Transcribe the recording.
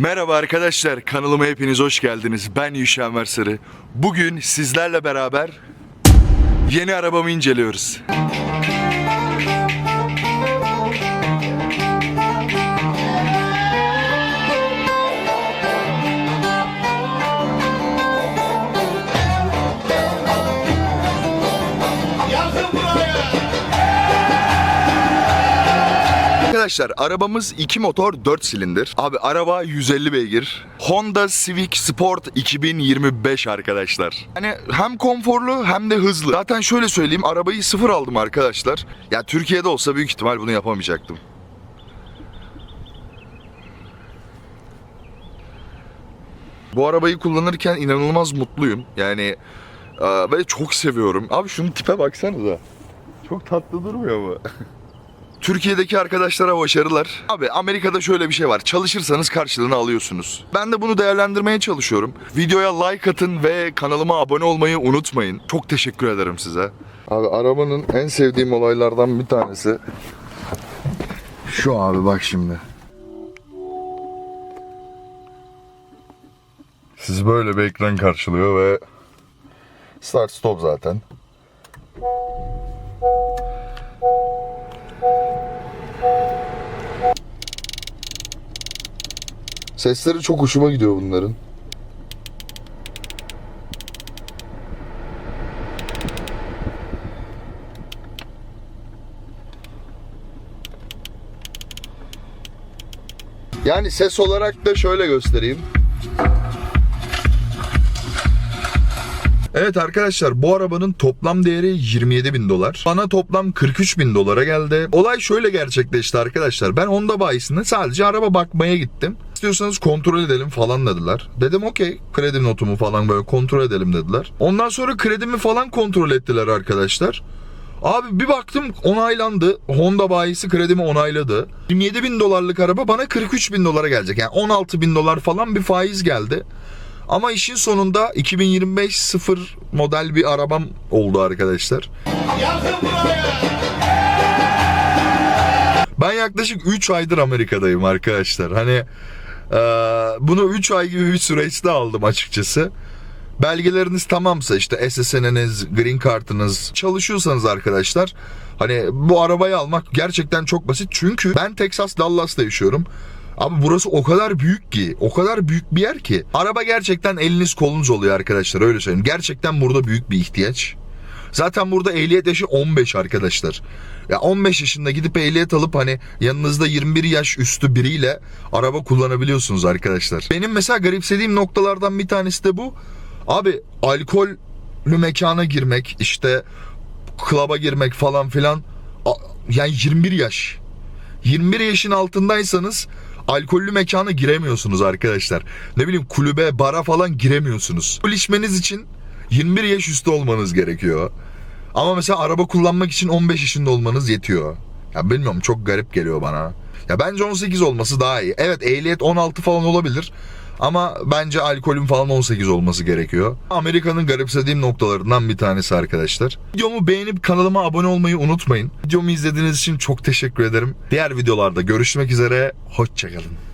Merhaba arkadaşlar, kanalıma hepiniz hoş geldiniz. Ben Yuşa Mersarı. Bugün sizlerle beraber yeni arabamı inceliyoruz. Arkadaşlar arabamız 2 motor 4 silindir. Abi araba 150 beygir. Honda Civic Sport 2025 arkadaşlar. Hani hem konforlu hem de hızlı. Zaten şöyle söyleyeyim arabayı sıfır aldım arkadaşlar. Ya Türkiye'de olsa büyük ihtimal bunu yapamayacaktım. Bu arabayı kullanırken inanılmaz mutluyum. Yani ve çok seviyorum. Abi şunun tipe baksanıza. Çok tatlı durmuyor mu? Türkiye'deki arkadaşlara başarılar. Abi Amerika'da şöyle bir şey var. Çalışırsanız karşılığını alıyorsunuz. Ben de bunu değerlendirmeye çalışıyorum. Videoya like atın ve kanalıma abone olmayı unutmayın. Çok teşekkür ederim size. Abi arabanın en sevdiğim olaylardan bir tanesi şu abi bak şimdi. Sizi böyle bir ekran karşılıyor ve start stop zaten. Sesleri çok hoşuma gidiyor bunların. Yani ses olarak da şöyle göstereyim. Evet arkadaşlar bu arabanın toplam değeri 27 bin dolar. Bana toplam 43 bin dolara geldi. Olay şöyle gerçekleşti arkadaşlar. Ben Honda bayisinde sadece araba bakmaya gittim. İstiyorsanız kontrol edelim falan dediler. Dedim okey kredi notumu falan böyle kontrol edelim dediler. Ondan sonra kredimi falan kontrol ettiler arkadaşlar. Abi bir baktım onaylandı. Honda bayisi kredimi onayladı. 27 bin dolarlık araba bana 43 bin dolara gelecek. Yani 16 bin dolar falan bir faiz geldi. Ama işin sonunda 2025 sıfır model bir arabam oldu arkadaşlar. Ben yaklaşık 3 aydır Amerika'dayım arkadaşlar. Hani e, bunu 3 ay gibi bir süreçte aldım açıkçası. Belgeleriniz tamamsa işte SSN'iniz, green card'ınız çalışıyorsanız arkadaşlar hani bu arabayı almak gerçekten çok basit. Çünkü ben Texas Dallas'ta yaşıyorum. Abi burası o kadar büyük ki, o kadar büyük bir yer ki. Araba gerçekten eliniz kolunuz oluyor arkadaşlar öyle söyleyeyim. Gerçekten burada büyük bir ihtiyaç. Zaten burada ehliyet yaşı 15 arkadaşlar. Ya 15 yaşında gidip ehliyet alıp hani yanınızda 21 yaş üstü biriyle araba kullanabiliyorsunuz arkadaşlar. Benim mesela garipsediğim noktalardan bir tanesi de bu. Abi alkollü mekana girmek işte klaba girmek falan filan yani 21 yaş. 21 yaşın altındaysanız alkollü mekana giremiyorsunuz arkadaşlar. Ne bileyim kulübe, bara falan giremiyorsunuz. Alkol içmeniz için 21 yaş üstü olmanız gerekiyor. Ama mesela araba kullanmak için 15 yaşında olmanız yetiyor. Ya bilmiyorum çok garip geliyor bana. Ya bence 18 olması daha iyi. Evet ehliyet 16 falan olabilir. Ama bence alkolün falan 18 olması gerekiyor. Amerika'nın garipsediğim noktalarından bir tanesi arkadaşlar. Videomu beğenip kanalıma abone olmayı unutmayın. Videomu izlediğiniz için çok teşekkür ederim. Diğer videolarda görüşmek üzere. Hoşçakalın.